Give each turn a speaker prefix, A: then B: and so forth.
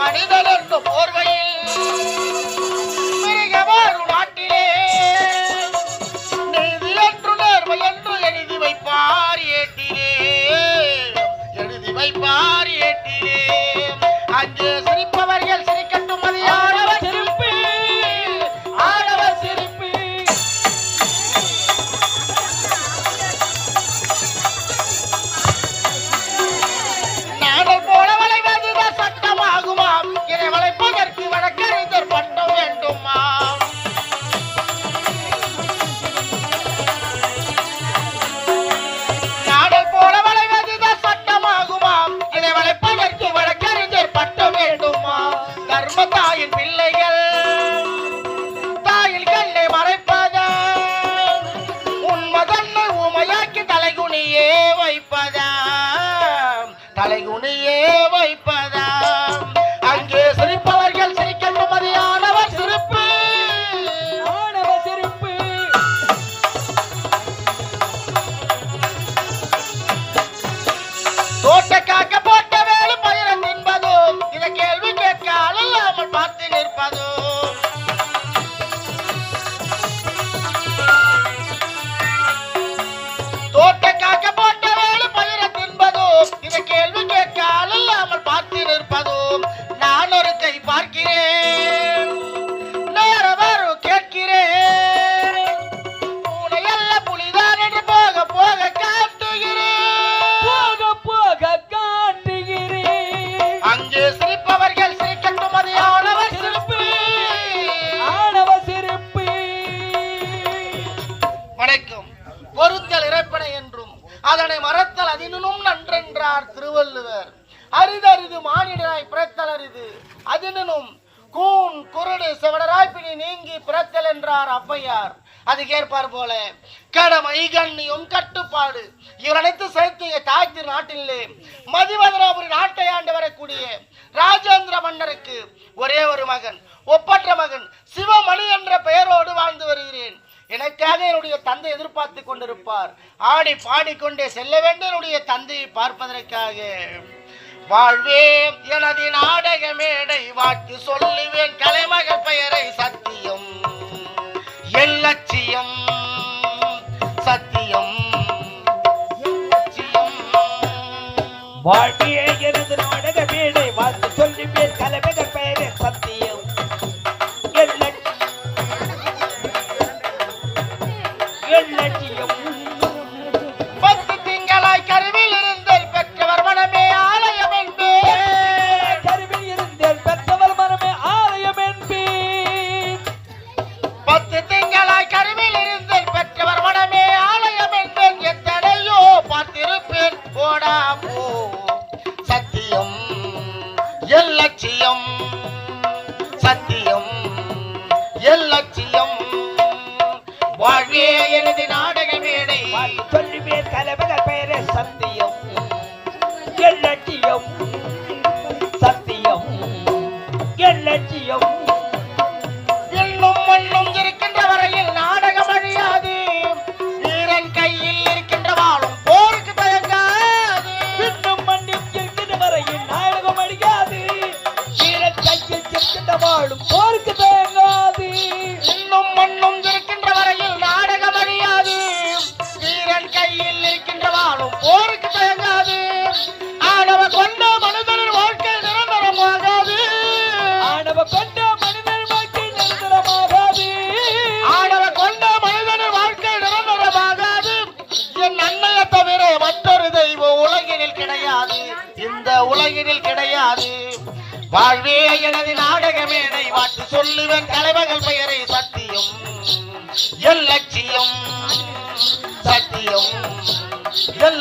A: மனிதன் போர்வையில் மிருகவாழ் தாயின் பிள்ளைகள் தாயில் கண்ணை மறைப்பதா உண்மதன்னை உமையாக்கி தலைகுனியே வைப்பதா தலைகுனியே வைப்பதா. வணக்கம் பொறுத்தல் இறைப்பனை என்றும் அதனை மறத்தல் அதினும் நன்றென்றார் திருவள்ளுவர். அரிதரிது மானிடராய் பிறத்தல் அரிது அதினும் கூன் குருடு செவடராய் பிணி நீங்கி பிறத்தல் என்றார் ஔவையார். அது கேட்பார் போல கடமை கண்ணியும் கட்டுப்பாடு இவர் அனைத்து செலுத்திய தாய் திரு நாட்டிலே மதிவதனாபுரி நாட்டை ஆண்டு வரக்கூடிய ராஜேந்திர மன்னருக்கு ஒரே ஒரு மகன் ஒப்பற்ற மகன் சிவமணி என்ற பெயரோடு எனக்காக என்னுடைய தந்தை எதிர்பார்த்து கொண்டிருப்பார். ஆடி பாடிக்கொண்டே செல்ல வேண்டும் என்னுடைய தந்தையை பார்ப்பதற்காக. வாழ்வே எனது நாடக மேடை வாக்கு சொல்லுவேன் கலைமக பெயரை சத்தியம். என் லட்சியம் சத்தியம். என் லட்சியம்.
B: வாழ்க்கையே எனது சத்தியம். என் லட்சியம்.
A: சத்தியம்.
B: என் லட்சியம்.
A: இன்னும் மண்ணும் இருக்கின்ற வரையில் நாடகம் அழியாது. வீரன் கையில் இருக்கின்ற வாழும் போருக்கு தயங்காது.
B: இன்னும் மண்ணில் இருக்கின்ற வரையில் நாடகம் அடிக்காது வீரன் கையில் இருக்கின்ற வாழும் போருக்கு
A: கிடையாது. இந்த உலகினில் கிடையாது. வாழ்வே எனது நாடக மேடை வாட்டு சொல்லுவேன். தலைவர்கள் பெயரை சத்தியம். எல் லட்சியம். சத்தியம். எல்